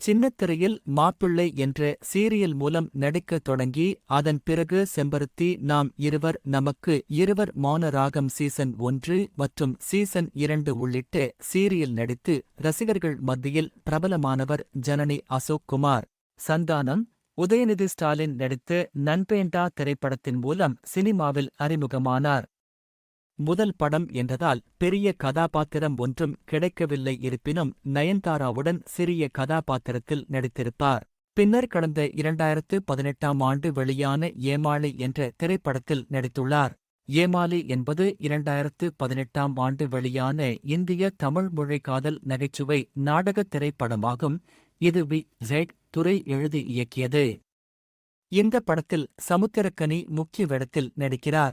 சின்னத்திரையில் மாப்பிள்ளை என்ற சீரியல் மூலம் நடிக்கத் தொடங்கி அதன் பிறகு செம்பருத்தி நாம் இருவர் நமக்கு இருவர் மௌன ராகம் சீசன் ஒன்று மற்றும் சீசன் இரண்டு உள்ளிட்ட சீரியல் நடித்து ரசிகர்கள் மத்தியில் பிரபலமானவர் ஜனனி அசோக் குமார். சந்தானம் உதயநிதி ஸ்டாலின் நடித்து நன்பேண்டா திரைப்படத்தின் மூலம் சினிமாவில் அறிமுகமானார். முதல் படம் என்றதால் பெரிய கதாபாத்திரம் ஒன்றும் கிடைக்கவில்லை இருப்பினும் நயன்தாராவுடன் சிறிய கதாபாத்திரத்தில் நடித்திருப்பார். பின்னர் கடந்த இரண்டாயிரத்து பதினெட்டாம் ஆண்டு வெளியான ஏமாளி என்ற திரைப்படத்தில் நடித்துள்ளார். ஏமாளி என்பது இரண்டாயிரத்து பதினெட்டாம் ஆண்டு வெளியான இந்திய தமிழ் மொழி காதல் நகைச்சுவை நாடகத் திரைப்படமாகும். இது வி. ஜெட் துரை எழுதி இயக்கியது. இந்த படத்தில் சமுத்திரக்கனி முக்கிய வேடத்தில் நடிக்கிறார்.